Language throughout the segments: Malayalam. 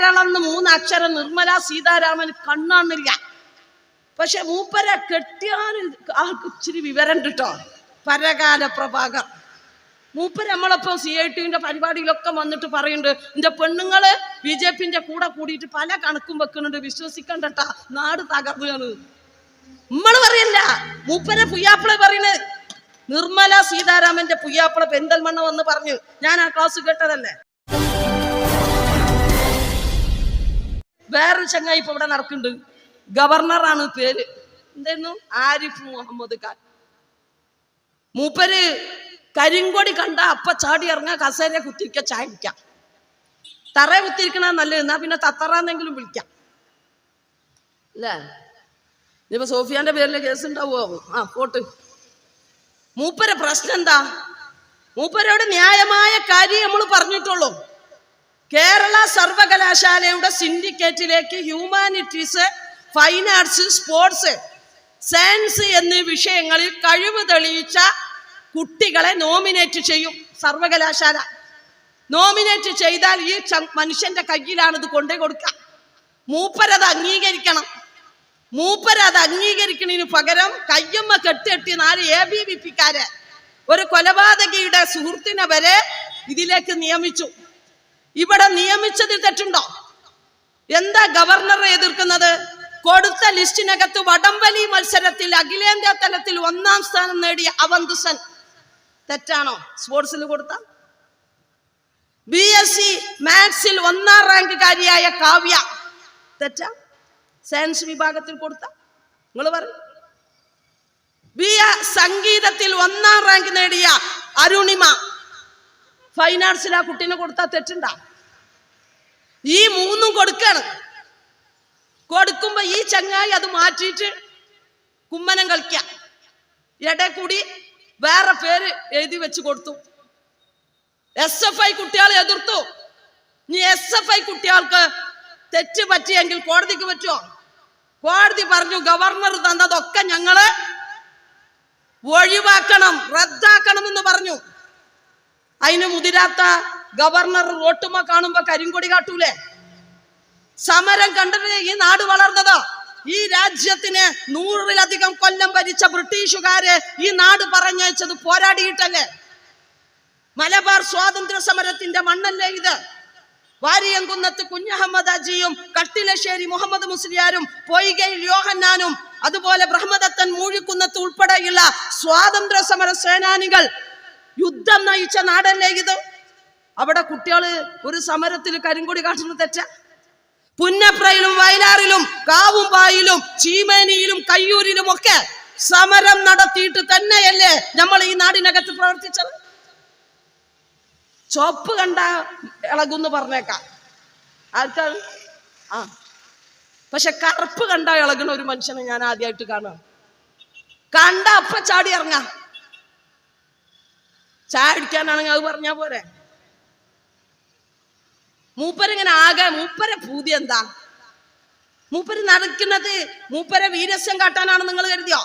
കേരളം എന്ന് മൂന്ന് അക്ഷരം നിർമ്മല സീതാരാമൻ കണ്ണാണില്ല പക്ഷെ മൂപ്പര കെട്ടിയാൽ ആൾക്ക് ഇച്ചിരി വിവരം കിട്ടോ? പരകാല പ്രഭാകർ മൂപ്പര് നമ്മളൊപ്പം സി ഐ ടിന്റെ പരിപാടിയിലൊക്കെ വന്നിട്ട് പറയുന്നുണ്ട് എന്റെ പെണ്ണുങ്ങൾ ബി ജെ പിന്റെ കൂടെ കൂടിയിട്ട് പല കണക്കും വെക്കുന്നുണ്ട് വിശ്വസിക്കണ്ടട്ടാ നാട് തകർന്നാണ് നമ്മൾ പറയല്ല മൂപ്പരെ പുയ്യാപ്പിള പറയുന്നത് നിർമ്മല സീതാരാമന്റെ പുയ്യാപ്പിള പെന്തൽമണ്ണ വന്ന് പറഞ്ഞു ഞാൻ ആ ക്ലാസ് കേട്ടതല്ലേ? വേറൊരു ചങ്ങായി ഇപ്പൊ ഇവിടെ നടക്കുന്നുണ്ട്. ഗവർണറാണ് പേര്. എന്തായിരുന്നു ആരിഫ് മുഹമ്മദ് ഖാൻ. മൂപ്പര് കരിങ്കൊടി കണ്ട അപ്പ ചാടി ഇറങ്ങാ കസേര കുത്തിരിക്ക ചാടിക്കാം തറ കുത്തിരിക്കണ നല്ലത് എന്നാ പിന്നെ തത്തറാന്നെങ്കിലും വിളിക്കാം. അല്ലേ? ഇനിയിപ്പോ സോഫിയാന്റെ പേരിൽ കേസ് ഉണ്ടാവോ ആ പോട്ട്. മൂപ്പരെ പ്രശ്നം എന്താ? മൂപ്പരോട് ന്യായമായ കാര്യം നമ്മൾ പറഞ്ഞിട്ടുള്ളൂ. കേരള സർവകലാശാലയുടെ സിൻഡിക്കേറ്റിലേക്ക് humanities fine arts sports science എന്നീ വിഷയങ്ങളിൽ കഴിവ് തെളിയിച്ച കുട്ടികളെ നോമിനേറ്റ് ചെയ്യും സർവകലാശാല. നോമിനേറ്റ് ചെയ്താൽ ഈ മനുഷ്യന്റെ കയ്യിലാണ് ഇത് കൊണ്ടേ കൊടുക്കുക. മൂപ്പരത് അംഗീകരിക്കണം. മൂപ്പരത് അംഗീകരിക്കണതിന് പകരം കയ്യമ്മ കെട്ടിയെട്ടി നാല് എ ബി വി പിക്കാരെ ഒരു കൊലപാതകിയുടെ സുഹൃത്തിനെ വരെ ഇതിലേക്ക് നിയമിച്ചു. ഇവിടെ നിയമിച്ചതിൽ തെറ്റുണ്ടോ? എന്താ ഗവർണറെ എതിർക്കുന്നത്? കൊടുത്ത ലിസ്റ്റിനകത്ത് വടംവലി മത്സരത്തിൽ അഖിലേന്ത്യാ തലത്തിൽ ഒന്നാം സ്ഥാനം നേടിയ അവന്തുസൻ തെറ്റാണോ? സ്പോർട്സിൽ കൊടുത്ത? ബി എസ് സി മാത്സിൽ ഒന്നാം റാങ്കുകാരിയായ കാവ്യ തെറ്റാ? സയൻസ് വിഭാഗത്തിൽ കൊടുത്ത? നിങ്ങൾ പറയും ബി സംഗീതത്തിൽ ഒന്നാം റാങ്ക് നേടിയ അരുണിമ ഫൈൻ ആർട്സിൽ ആ കുട്ടീനെ കൊടുത്താൽ തെറ്റുണ്ടാ? ഈ മൂന്നും കൊടുക്കണം. കൊടുക്കുമ്പോൾ ഈ ചങ്ങായി അത് മാറ്റിയിട്ട് കുമ്മനം കളിക്കാം. ഇട കൂടി വേറെ പേര് എഴുതി വെച്ച് കൊടുത്തു. എസ് എഫ് ഐ കുട്ടികളെ എതിർത്തു. ഇനി എസ് എഫ് ഐ കുട്ടികൾക്ക് തെറ്റ് പറ്റിയെങ്കിൽ കോടതിക്ക് പറ്റുമോ കോടതി പറഞ്ഞു ഗവർണർ തന്നതൊക്കെ ഞങ്ങൾ ഒഴിവാക്കണം റദ്ദാക്കണം എന്ന് പറഞ്ഞു. അതിന് മുതിരാത്ത ഗവർണർ റോട്ടുമ കാണുമ്പോ കരിങ്കൊടി കാട്ടൂലേ? സമരം കണ്ടിട്ട് ഈ നാട് വളർന്നത്? ഈ രാജ്യത്തിന് നൂറിലധികം കൊല്ലം ഭരിച്ച ബ്രിട്ടീഷുകാര് ഈ നാട് പറഞ്ഞയച്ചത് പോരാടിയിട്ടല്ലേ? മലബാർ സ്വാതന്ത്ര്യ സമരത്തിന്റെ മണ്ണല്ലേ ഇത്? വാരിയംകുന്നത്ത് കുഞ്ഞഹമ്മദ് അജിയും കട്ടിലശ്ശേരി മുഹമ്മദ് മുസ്ലിയാരും പൊയ്കയിൽ യോഹന്നാനും അതുപോലെ ബ്രഹ്മദത്തൻ മൂഴിക്കുന്നത്ത് ഉൾപ്പെടെയുള്ള സ്വാതന്ത്ര്യ സമര സേനാനികൾ യുദ്ധം നയിച്ച നാടല്ലേ ഇത്? അവിടെ കുട്ടികൾ ഒരു സമരത്തിൽ കരിങ്കൊടി കാട്ടുന്ന തെറ്റ? പുന്നപ്രയിലും വയലാറിലും കാവുംപായിലും ചീമേനിയിലും കയ്യൂരിലും ഒക്കെ സമരം നടത്തിയിട്ട് തന്നെയല്ലേ നമ്മൾ ഈ നാടിനകത്ത് പ്രവർത്തിച്ചത്? ചോപ്പ് കണ്ട ഇളകുന്ന് പറഞ്ഞേക്കാം. ആർക്കാണ് ആ. പക്ഷെ കറുപ്പ് കണ്ട ഇളകുന്ന ഒരു മനുഷ്യനെ ഞാൻ ആദ്യമായിട്ട് കാണാം കണ്ട അപ്പ ചാടി ഇറങ്ങാം ചായ അടിക്കാനാണെങ്കിൽ അത് പറഞ്ഞാ പോരെ? മൂപ്പരിങ്ങനെ ആകെ മൂപ്പരെ ഭൂതി എന്താ? മൂപ്പര് നടക്കുന്നത് മൂപ്പരെ വീരസ്യം കാട്ടാനാണ് നിങ്ങൾ കരുതിയോ?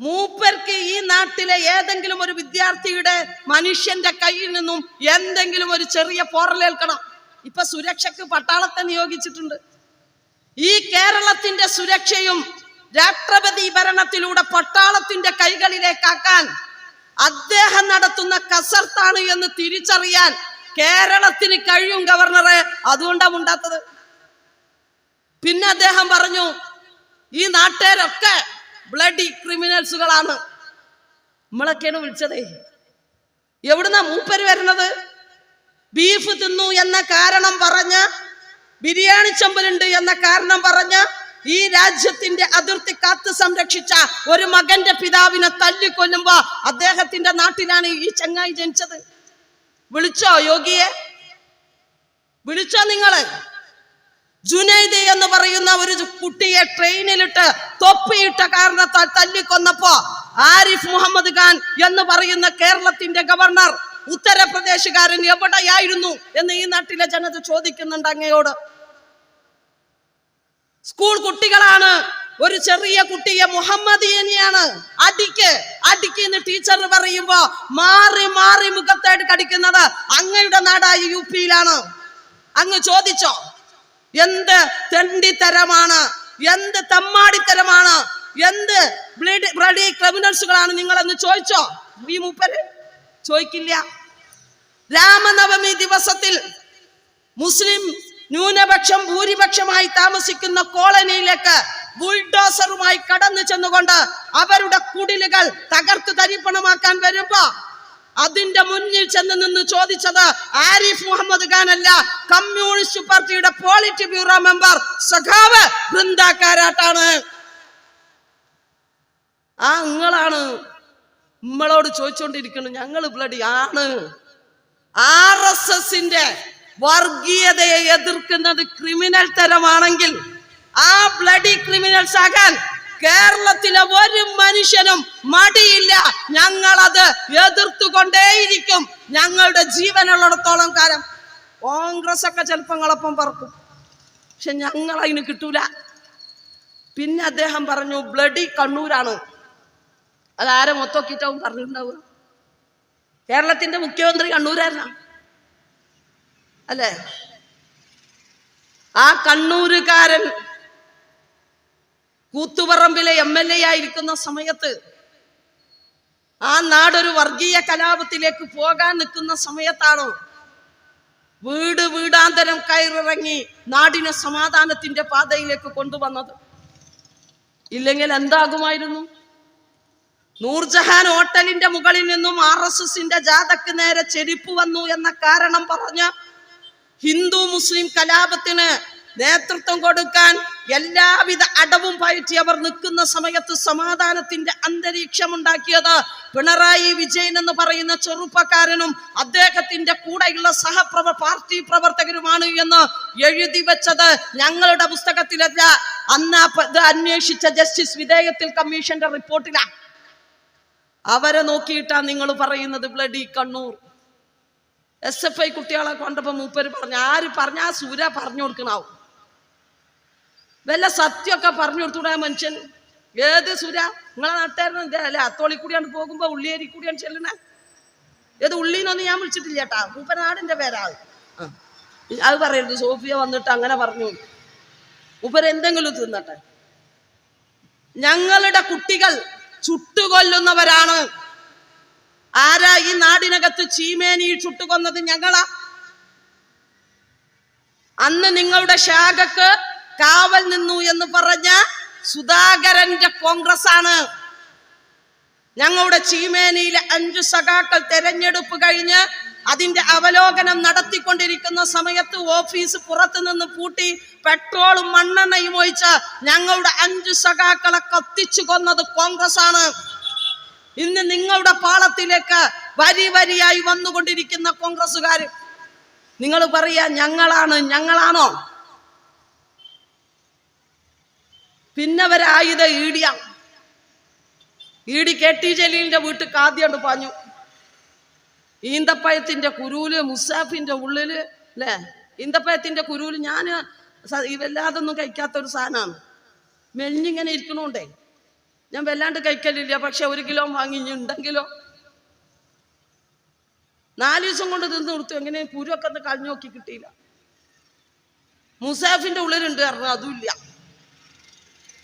മൂപ്പർക്ക് ഈ നാട്ടിലെ ഏതെങ്കിലും ഒരു വിദ്യാർത്ഥിയുടെ മനുഷ്യന്റെ കയ്യിൽ നിന്നും എന്തെങ്കിലും ഒരു ചെറിയ പോറലേൽക്കണം. ഇപ്പൊ സുരക്ഷക്ക് പട്ടാളത്തെ നിയോഗിച്ചിട്ടുണ്ട്. ഈ കേരളത്തിന്റെ സുരക്ഷയും രാഷ്ട്രപതി ഭരണത്തിലൂടെ പട്ടാളത്തിന്റെ കൈകളിലേക്കാക്കാൻ അദ്ദേഹം നടത്തുന്ന കസർത്താണ് എന്ന് തിരിച്ചറിയാൻ കേരളത്തിന് കഴിയും ഗവർണറെ. അതുകൊണ്ടാണ് ഉണ്ടാത്തത് പിന്നെ അദ്ദേഹം പറഞ്ഞു ഈ നാട്ടുകാരൊക്കെ ബ്ലഡി ക്രിമിനൽസുകളാണ് നമ്മളൊക്കെയാണ് വിളിച്ചതേ. എവിടുന്നാ മൂപ്പര് വരുന്നത്? ബീഫ് തിന്നു എന്ന കാരണം പറഞ്ഞ് ബിരിയാണി ചമ്പലുണ്ട് എന്ന കാരണം പറഞ്ഞ് ഈ രാജ്യത്തിന്റെ അതിർത്തി കാത്ത് സംരക്ഷിച്ച ഒരു മകന്റെ പിതാവിനെ തല്ലിക്കൊല്ലുമ്പോ അദ്ദേഹത്തിന്റെ നാട്ടിലാണ് ഈ ചങ്ങായി ജനിച്ചത്. വിളിച്ചോ യോഗിയെ? വിളിച്ചോ നിങ്ങൾ? ജുനൈദ് എന്ന് പറയുന്ന ഒരു കുട്ടിയെ ട്രെയിനിലിട്ട് തൊപ്പിയിട്ട കാരണത്താൽ തല്ലിക്കൊന്നപ്പോ ആരിഫ് മുഹമ്മദ് ഖാൻ എന്ന് പറയുന്ന കേരളത്തിന്റെ ഗവർണർ ഉത്തർപ്രദേശുകാരൻ എവിടെയായിരുന്നു എന്ന് ഈ നാട്ടിലെ ജനത ചോദിക്കുന്നുണ്ട് അങ്ങയോട്. സ്കൂൾ കുട്ടികളാണ്. ഒരു ചെറിയ കുട്ടിയെ മുഹമ്മദീയനെയാണ് അടിക്ക് അടിക്ക് എന്ന് ടീച്ചർ പറയുമ്പോ മാറി മാറി മുഖത്തായിട്ട് കടിക്കുന്നത് അങ്ങയുടെ നാടായ യു പിയിലാണ് അങ്ങ് ചോദിച്ചോ എന്ത് തെണ്ടിത്തരമാണ് എന്ത് തമ്മാടിത്തരമാണ് എന്ത് ബ്ലഡി ക്രിമിനൽസുകളാണ് നിങ്ങളെന്ന് ചോദിച്ചോ? ഈ മൂപ്പര് ചോദിക്കില്ല. രാമനവമി ദിവസത്തിൽ മുസ്ലിം ന്യൂനപക്ഷം ഭൂരിപക്ഷമായി താമസിക്കുന്ന കോളനിയിലേക്ക് ബുൾഡോസറുമായി കടന്നു ചെന്നുകൊണ്ട് അവരുടെ കുടിലുകൾ തകർത്ത് തരിപ്പണമാക്കാൻ വരുമ്പോ അതിന്റെ മുന്നിൽ ചെന്ന് നിന്ന് ചോദിച്ചത് ആരിഫ് മുഹമ്മദ് ഖാൻ അല്ല കമ്മ്യൂണിസ്റ്റ് പാർട്ടിയുടെ പോളിറ്റ് ബ്യൂറോ മെമ്പർ സഖാവ് ബൃന്ദാക്കാരാട്ടാണ് ആ നിങ്ങളാണ് നമ്മളോട് ചോദിച്ചുകൊണ്ടിരിക്കുന്നത് ഞങ്ങൾ ബ്ലഡി ആണ്. ആർ എസ് എസിന്റെ വർഗീയതയെ എതിർക്കുന്നത് ക്രിമിനൽ തരമാണെങ്കിൽ ആ ബ്ലഡി ക്രിമിനൽസ് ആകാൻ കേരളത്തിലെ ഒരു മനുഷ്യനും മടിയില്ല. ഞങ്ങളത് എതിർത്തുകൊണ്ടേയിരിക്കും. ഞങ്ങളുടെ ജീവനുള്ളിടത്തോളം കാലം കോൺഗ്രസ് ഒക്കെ ചിലപ്പോൾ പറക്കും. പക്ഷെ ഞങ്ങൾ അതിന് കിട്ടൂല. പിന്നെ അദ്ദേഹം പറഞ്ഞു ബ്ലഡി കണ്ണൂരാണ്. അതാരെ മൊത്തം കിറ്റവും പറഞ്ഞിട്ടുണ്ടാവുക. കേരളത്തിന്റെ മുഖ്യമന്ത്രി കണ്ണൂരായിരുന്ന? അല്ലേ? ആ കണ്ണൂരുകാരൻ കൂത്തുപറമ്പിലെ എം എൽ എ ആയിരിക്കുന്ന സമയത്ത് ആ നാടൊരു വർഗീയ കലാപത്തിലേക്ക് പോകാൻ നിൽക്കുന്ന സമയത്താണ്? വീട് വീടാന്തരം കയറിറങ്ങി നാടിനെ സമാധാനത്തിന്റെ പാതയിലേക്ക് കൊണ്ടുവന്നത്. ഇല്ലെങ്കിൽ എന്താകുമായിരുന്നു? നൂർജഹാൻ ഹോട്ടലിന്റെ മുകളിൽ നിന്നും ആർ എസ് എസിന്റെ ജാഥക്ക് നേരെ ചെരിപ്പ് വന്നു എന്ന കാരണം പറഞ്ഞ് ഹിന്ദു മുസ്ലിം കലാപത്തിന് നേതൃത്വം കൊടുക്കാൻ എല്ലാവിധ അടവും പയറ്റി അവർ നിൽക്കുന്ന സമയത്ത് സമാധാനത്തിന്റെ അന്തരീക്ഷം ഉണ്ടാക്കിയത് പിണറായി വിജയൻ എന്ന് പറയുന്ന ചെറുപ്പക്കാരനും അദ്ദേഹത്തിന്റെ കൂടെയുള്ള സഹപ്രവ പാർട്ടി പ്രവർത്തകരുമാണ് എന്ന് എഴുതി വെച്ചത് ഞങ്ങളുടെ പുസ്തകത്തിലല്ല. അന്ന് ഇത് അന്വേഷിച്ച ജസ്റ്റിസ് വിധേയത്തിൽ കമ്മീഷന്റെ റിപ്പോർട്ടിലാണ്. അവരെ നോക്കിയിട്ടാ നിങ്ങൾ പറയുന്നത് bloody Kannur. S F I കുട്ടികളെ കൊണ്ടപ്പോ മൂപ്പര് പറഞ്ഞു ആര് പറഞ്ഞാൽ സൂര പറഞ്ഞു കൊടുക്കണാവും? വല്ല സത്യമൊക്കെ പറഞ്ഞു കൊടുത്തൂടാ മനുഷ്യൻ? ഏത് സുര? നിങ്ങളെ നട്ടായിരുന്നു ഇതേ അല്ലേ അത്തോളി കൂടിയാണ് പോകുമ്പോ ഉള്ളിയേരി കൂടിയാണ് ചെല്ലണേ ഏത് ഉള്ളിന്നൊന്നും ഞാൻ വിളിച്ചിട്ടില്ല കേട്ടാ. മൂപ്പര നാടിന്റെ പേരാ. അത് പറയരുത്. സോഫിയ വന്നിട്ട് അങ്ങനെ പറഞ്ഞു. മൂപ്പര് എന്തെങ്കിലും തിന്നട്ടെ. ഞങ്ങളുടെ കുട്ടികൾ ചുട്ടുകൊല്ലുന്നവരാണ്. ആരാ ഈ നാടിനകത്ത് ചീമേനി ചുട്ടുകൊന്നത് ഞങ്ങളാ? അന്ന് നിങ്ങളുടെ ശാഖക്ക് കാവൽ നിന്നു എന്ന് പറഞ്ഞ സുധാകരന്റെ കോൺഗ്രസ് ആണ് ഞങ്ങളുടെ ചീമേനിയിലെ അഞ്ചു സഖാക്കൾ തെരഞ്ഞെടുപ്പ് കഴിഞ്ഞ് അതിന്റെ അവലോകനം നടത്തിക്കൊണ്ടിരിക്കുന്ന സമയത്ത് ഓഫീസ് പുറത്തു നിന്ന് പൂട്ടി പെട്രോളും മണ്ണെണ്ണയും ഒഴിച്ച് ഞങ്ങളുടെ അഞ്ചു സഖാക്കളെ കത്തിച്ചു കൊന്നത് കോൺഗ്രസ് ആണ് ഇന്ന് നിങ്ങളുടെ പാളത്തിലേക്ക് വരി വരിയായി വന്നുകൊണ്ടിരിക്കുന്ന കോൺഗ്രസ്സുകാർ നിങ്ങൾ പറയാ ഞങ്ങളാണ് ഞങ്ങളാണോ? പിന്നവരായത് ഈടിയ ഈടി കെ ടി ജലീലിന്റെ വീട്ടിൽ കാദ്യണ്ട് പാഞ്ഞു. ഈന്തപ്പയത്തിന്റെ കുരുവിൽ മുസാഫിന്റെ ഉള്ളിൽ അല്ലേ ഈന്തപ്പഴത്തിന്റെ കുരുവിൽ ഞാൻ കഴിക്കാത്ത ഒരു സാധനമാണ് മെലിഞ്ഞിങ്ങനെ ഇരിക്കണോണ്ടേ. ഞാൻ വല്ലാണ്ട് കഴിക്കലില്ല പക്ഷെ ഒരു കിലോ വാങ്ങി ഉണ്ടെങ്കിലോ? നാല് ദിവസം കൊണ്ട് തിന്ന് കൊടുത്തു. എങ്ങനെ കുരുവൊക്കെ ഒന്ന് കളഞ്ഞു നോക്കി കിട്ടിയില്ല. മുസാഫിന്റെ ഉള്ളിലുണ്ട് കാരണം അതുമില്ല.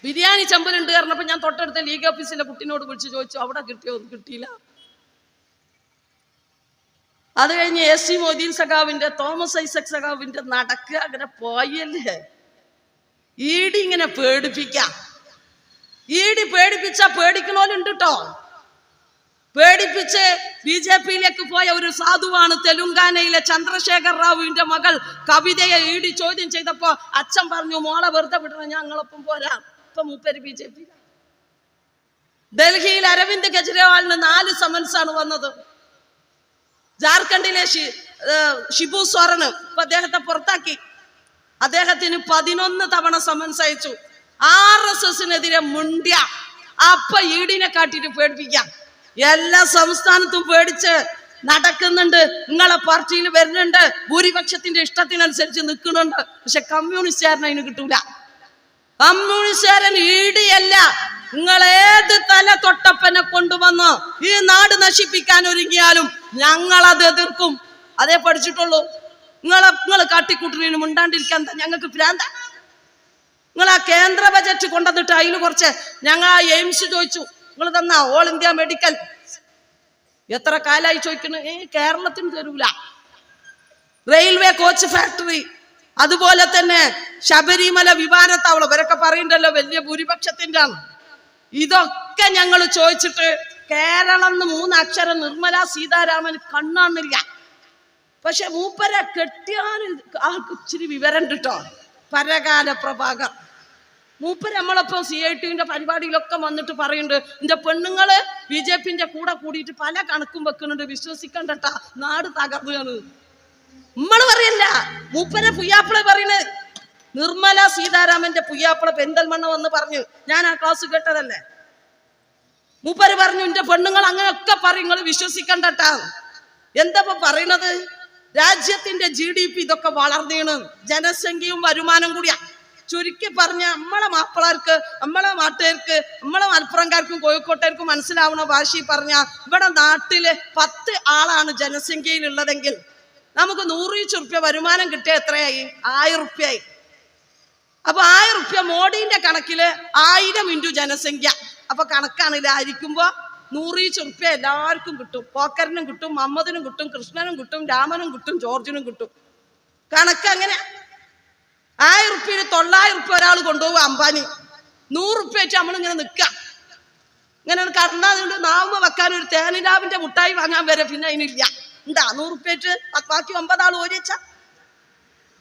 ബിരിയാണി ചെമ്പലുണ്ട് കാരണം അപ്പൊ ഞാൻ തൊട്ടടുത്ത ലീഗ് ഓഫീസിലെ കുട്ടീനോട് വിളിച്ച് ചോദിച്ചു അവിടെ കിട്ടിയോ? കിട്ടിയില്ല. അത് കഴിഞ്ഞ് എസ് സി മൊയ്തീൻ സഖാവിന്റെ തോമസ് ഐസക് സഖാവിന്റെ നടക്കുക അങ്ങനെ പോയല്ലേ. ഈടി ഇങ്ങനെ പേടിപ്പിക്കാം. ഈടി പേടിപ്പിച്ച പേടിക്കണോലുണ്ട് കേട്ടോ പേടിപ്പിച്ച് ബി ജെ പിയിലേക്ക് പോയ ഒരു സാധുവാണ് തെലുങ്കാനയിലെ ചന്ദ്രശേഖർ റാവുവിന്റെ മകൾ കവിതയെ ഈടി ചോദ്യം ചെയ്തപ്പോ അച്ഛൻ പറഞ്ഞു മോളെ വെറുതെ വിടണം ഞങ്ങളൊപ്പം പോരാ. ഇപ്പൊ മൂപ്പര് ബി ജെ പി ഡൽഹിയിൽ അരവിന്ദ് കെജ്രിവാളിന് നാല് സമൻസ് ആണ് വന്നത്. ജാർഖണ്ഡിലെ ഷിബു സോറന് ഇപ്പൊ അദ്ദേഹത്തെ പുറത്താക്കി. അദ്ദേഹത്തിന് പതിനൊന്ന് തവണ സമൻസ് അയച്ചു. ആർ എസ് എസിനെതിരെ മുണ്ട അപ്പൊ ഈടിനെ കാട്ടിട്ട് പേടിപ്പിക്കാം. എല്ലാ സംസ്ഥാനത്തും പേടിച്ച് നടക്കുന്നുണ്ട്. നിങ്ങളെ പാർട്ടിയിൽ വരുന്നുണ്ട്. ഭൂരിപക്ഷത്തിന്റെ ഇഷ്ടത്തിനനുസരിച്ച് നിൽക്കുന്നുണ്ട്. പക്ഷെ കമ്മ്യൂണിസ്റ്റുകാരൻ അതിന് കിട്ടൂല. കമ്മ്യൂണിസ്റ്റുകാരൻ ഈടിയല്ല. നിങ്ങൾ ഏത് തല തൊട്ടപ്പനെ കൊണ്ടുവന്ന് ഈ നാട് നശിപ്പിക്കാൻ ഒരുങ്ങിയാലും ഞങ്ങൾ അത് എതിർക്കും. അതേ പഠിച്ചിട്ടുള്ളൂ. നിങ്ങളെ നിങ്ങൾ കാട്ടിക്കൂട്ടിനു മുണ്ടാണ്ടിരിക്കാൻ ഞങ്ങൾക്ക് ഭ്രാന്ത നിങ്ങൾ ആ കേന്ദ്ര ബജറ്റ് കൊണ്ടുവന്നിട്ട് അതിൽ കുറച്ച് ഞങ്ങൾ ആ എയിംസ് ചോദിച്ചു. നിങ്ങൾ തന്ന ഓൾ ഇന്ത്യ മെഡിക്കൽ. എത്ര കാലായി ചോദിക്കുന്നു ഏ കേരളത്തിന് തരൂല. Railway coach factory. അതുപോലെ തന്നെ ശബരിമല വിമാനത്താവളം. ഇവരൊക്കെ പറയണ്ടല്ലോ വലിയ ഭൂരിപക്ഷത്തിന്റെ ആണ് ഇതൊക്കെ ഞങ്ങൾ ചോദിച്ചിട്ട് കേരളം എന്ന് മൂന്ന് അക്ഷരം നിർമ്മല സീതാരാമൻ കണ്ണാണില്ല പക്ഷെ മൂപ്പരെ കെട്ടിയാൽ ആൾക്ക് ഇച്ചിരി വിവരം കിട്ടോ പരകാല പ്രഭാകർ മൂപ്പർ നമ്മളൊപ്പം സി ഐ ടിന്റെ പരിപാടിയിലൊക്കെ വന്നിട്ട് പറയുന്നുണ്ട് എന്റെ പെണ്ണുങ്ങൾ ബി ജെ പിന്റെ കൂടെ കൂടിയിട്ട് പല കണക്കും വെക്കുന്നുണ്ട് വിശ്വസിക്കണ്ടട്ടാ നാട് തകർന്നു നമ്മൾ പറയല്ല മൂപ്പരെ പുയ്യാപ്പിള പറയുന്നത് നിർമ്മല സീതാരാമന്റെ പുയ്യാപ്പിള പെന്തൽമണ്ണ വന്ന് പറഞ്ഞു ഞാൻ ആ ക്ലാസ് കേട്ടതല്ലേ? മൂപ്പര് പറഞ്ഞു എന്റെ പെണ്ണുങ്ങൾ അങ്ങനെയൊക്കെ പറയും നിങ്ങൾ വിശ്വസിക്കണ്ടട്ടാ. എന്താ പറയണത്? രാജ്യത്തിന്റെ ജി ഡി പി ഇതൊക്കെ വളർന്നീണ്. ജനസംഖ്യയും വരുമാനം കൂടിയാ. ചുരുക്കി പറഞ്ഞ നമ്മളെ മാപ്പിളർക്ക് നമ്മളെ നാട്ടുകാർക്ക് നമ്മളെ മലപ്പുറംകാർക്കും കോഴിക്കോട്ടുകാർക്കും മനസ്സിലാവുന്ന ഭാഷയിൽ പറഞ്ഞ ഇവിടെ നാട്ടിൽ പത്ത് ആളാണ് ജനസംഖ്യയിലുള്ളതെങ്കിൽ നമുക്ക് നൂറ് റുപ്യ വരുമാനം കിട്ടിയ എത്രയായി? ആയിരം റുപ്യായി. അപ്പൊ ആയിരം റുപ്യ മോഡിന്റെ കണക്കിൽ ആയിരം ഇന്റു ജനസംഖ്യ. അപ്പൊ കണക്കാണില്ല ആയിരിക്കുമ്പോ നൂറീച്ച് റുപ്യ എല്ലാവർക്കും കിട്ടും. പോക്കറിനും കിട്ടും മമ്മദിനും കിട്ടും കൃഷ്ണനും കിട്ടും രാമനും കിട്ടും ജോർജിനും കിട്ടും. കണക്ക് അങ്ങനെ. ആയിരം റുപ്യയിൽ തൊള്ളായിരം ഉറുപ്പ്യ ഒരാൾ കൊണ്ടുപോകും അംബാനി. നൂറ് റുപ്യ വെച്ച് നമ്മളിങ്ങനെ നിൽക്കാം ഇങ്ങനെ കർണാതുകൊണ്ട് നാമ വെക്കാൻ ഒരു തേനിലാവിന്റെ മുട്ടായി വാങ്ങാൻ വരെ പിന്നെ അതിനില്ല. എന്താ നൂറ് റുപ്യ വെച്ച് ബാക്കി ഒമ്പതാൾ ഓരിച്ച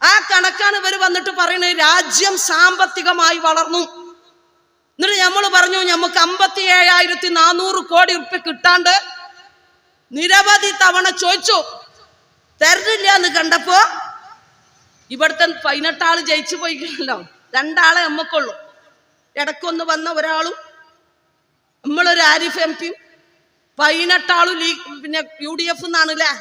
ആ കണക്കാണ് ഇവർ വന്നിട്ട് പറയുന്നത് രാജ്യം സാമ്പത്തികമായി വളർന്നു. എന്നിട്ട് നമ്മൾ പറഞ്ഞു നമുക്ക് അമ്പത്തി ഏഴായിരത്തി നാനൂറ് കോടി ഉറുപ്പ്യ കിട്ടാണ്ട് നിരവധി തവണ ചോദിച്ചു തരുന്നില്ല എന്ന് കണ്ടപ്പോ ഇവിടുത്തെ പതിനെട്ടാൾ ജയിച്ചു പോയിക്കണല്ലോ. രണ്ടാളെ നമ്മക്കുള്ളൂ ഇടക്കൊന്ന് വന്ന ഒരാളും നമ്മളൊരു ആരിഫ് എം പിയും പതിനെട്ടാളും ലീഗ് പിന്നെ യു ഡി എഫ് എന്നാണല്ലേ